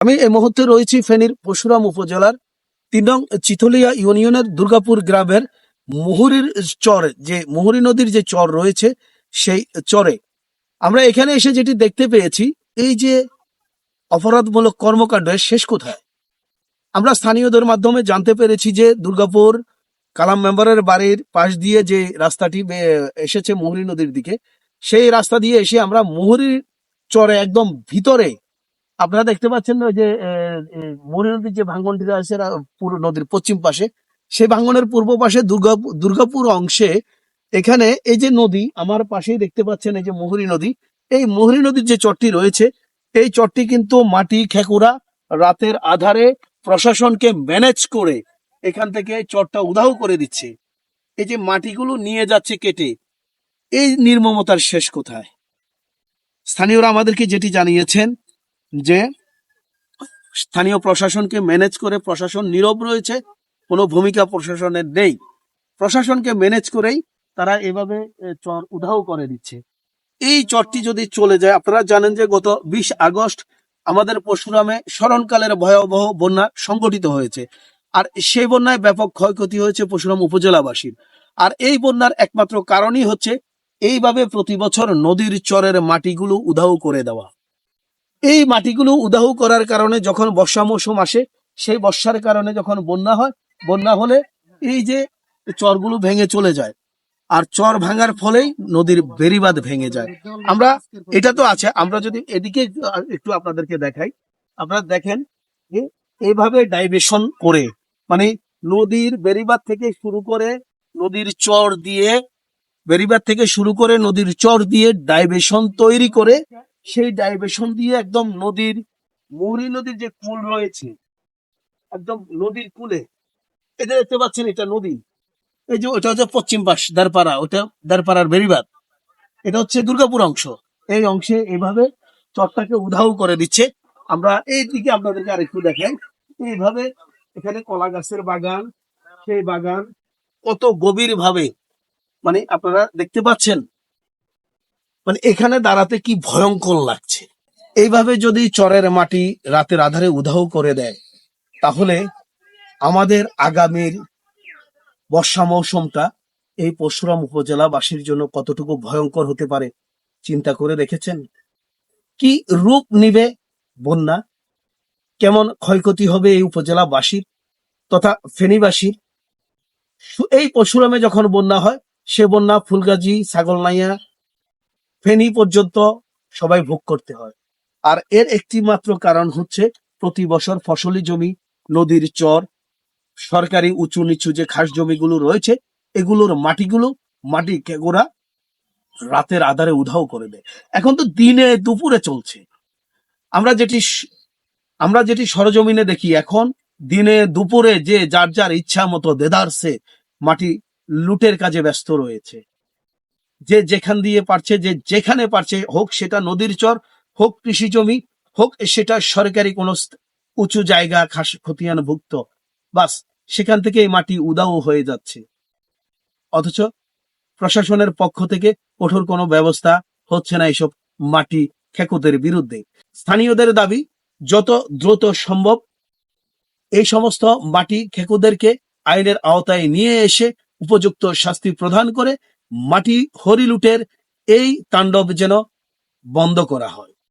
আমি এই মুহূর্তে রয়েছি ফেনীর পরশুরাম উপজেলার তিন নং চিথলিয়া ইউনিয়নের দুর্গাপুর গ্রামের মুহুরীর চর, যে মুহুরি নদীর যে চর রয়েছে সেই চরে। আমরা এখানে এসে যেটি দেখতে পেয়েছি, এই যে অপরাধমূলক কর্মকাণ্ডের শেষ কোথায়? আমরা স্থানীয়দের মাধ্যমে জানতে পেরেছি যে দুর্গাপুর কালাম মেম্বারের বাড়ির পাশ দিয়ে যে রাস্তাটি এসেছে মুহুরী নদীর দিকে, সেই রাস্তা দিয়ে এসে আমরা মুহুরীর চরে একদম ভিতরে আপনারা দেখতে পাচ্ছেন ওই যে মরি নদীর যে ভাঙ্গনটি আছে পুরো নদীর পশ্চিম পাশে, সেই ভাঙ্গনের পূর্ব পাশে দুর্গাপুর দুর্গাপুর অংশে এখানে এই যে নদী, আমার পাশেই দেখতে পাচ্ছেন এই যে মোহরী নদী, এই মোহরী নদীর যে চরটি রয়েছে, এই চরটি কিন্তু মাটি খেকুরা রাতের আধারে প্রশাসনকে ম্যানেজ করে এখান থেকে চরটা উদাহ করে দিচ্ছে। এই যে মাটিগুলো নিয়ে যাচ্ছে কেটে, এই নির্মমতার শেষ কোথায়? স্থানীয়রা আমাদেরকে যেটি জানিয়েছেন যে স্থানীয় প্রশাসনকে ম্যানেজ করে প্রশাসন নীরব রয়েছে, কোনো ভূমিকা প্রশাসনের নেই। প্রশাসনকে ম্যানেজ করেই তারা এভাবে চর উধাও করে দিচ্ছে। এই চরটি যদি চলে যায়, আপনারা জানেন যে গত বিশ আগস্ট আমাদের পরশুরামে স্মরণকালের ভয়াবহ বন্যা সংঘটিত হয়েছে। আর সেই বন্যায় ব্যাপক ক্ষয়ক্ষতি হয়েছে পরশুরাম উপজেলাবাসীর আর এই বন্যার একমাত্র কারণই হচ্ছে, এইভাবে প্রতি বছর নদীর চরের মাটিগুলো উধাও করে দেওয়া। এই মাটিগুলো উদাহ করার কারণে যখন বর্ষা মৌসুম আসে, সেই বর্ষার কারণে যখন বন্যা হয়, বন্যা হলে এই যে চরগুলো ভেঙে চলে যায়। আর চর ভাঙার ফলেই নদীর বেড়িবাঁধ ভেঙে যায়। আমরা, এটা তো আছে, আমরা যদি এদিকে একটু আপনাদেরকে দেখাই। আপনারা দেখেন যে এইভাবে ডাইভেশন করে মানে নদীর বেড়িবাঁধ থেকে শুরু করে নদীর চর দিয়ে, বেড়িবাঁধ থেকে শুরু করে নদীর চর দিয়ে ডাইভেশন তৈরি করে সেই ডাইভেশন দিয়ে একদম নদীর, মৌরি নদীর যে কুল রয়েছে, একদম নদীর কুলে এটা দেখতে পাচ্ছেন এটা নদী, এই যে ওটা হচ্ছে পশ্চিম পাশ দারপাড়া ওটা দারপাড়ার বেরিবাদ এটা হচ্ছে দুর্গাপুর অংশ, এই অংশে এইভাবে চরটাকে উধাও করে দিচ্ছে, আমরা এই দিকে আপনাদেরকে আরেকটু দেখেন এইভাবে এখানে কলা গাছের বাগান, সেই বাগান কত গভীর ভাবে মানে আপনারা দেখতে পাচ্ছেন মানে এখানে দাঁড়াতে কি ভয়ঙ্কর লাগছে? এইভাবে যদি চরের মাটি রাতের আধারে উধাও করে দেয়, তাহলে আমাদের আগামীর বর্ষা মৌসুমটা এই পরশুরাম উপজেলাবাসীর জন্য কতটুকু ভয়ঙ্কর হতে পারে চিন্তা করে দেখেছেন? কি রূপ নিবে বন্যা? কেমন ক্ষয়ক্ষতি হবে এই উপজেলাবাসীর তথা ফেনীবাসীর? এই পরশুরামে যখন বন্যা হয়, সে বন্যা ফুলগাজী, ছাগলনাইয়া ফেনী পর্যন্ত সবাই ভোগ করতে হয়। আর এর একটি মাত্র কারণ হচ্ছে প্রতি বছর ফসলি জমি, নদীর চর, সরকারি উঁচু নিচু যে খাস জমিগুলো রয়েছে, এগুলোর মাটিগুলো মাটি কেগোরা রাতের আধারে উধাও করে দেয়। এখন তো দিনে দুপুরে চলছে। আমরা যেটি আমরা যেটি সরজমিনে দেখি এখন, দিনে দুপুরে যে যার যার ইচ্ছা মতো দেদারসে মাটি লুটের কাজে ব্যস্ত রয়েছে। যে যেখান দিয়ে পারছে, যে যেখানে পারছে, হোক সেটা নদীর চর, হোক কৃষি জমি, হোক সেটা সরকারি কোনো উঁচু জায়গা খাস খতিয়ান ভুক্ত বাস, সেখান থেকে এই মাটি উদাও হয়ে যাচ্ছে। অথচ প্রশাসনের পক্ষ থেকে কঠোর কোনো ব্যবস্থা হচ্ছে না এসব মাটি খেকোদের বিরুদ্ধে। স্থানীয়দের দাবি, যত দ্রুত সম্ভব এই সমস্ত মাটি খেকুদেরকে আইনের আওতায় নিয়ে এসে উপযুক্ত শাস্তি প্রদান করে মাটি হরিলুটের এই তাণ্ডব যেন বন্ধ করা হয়।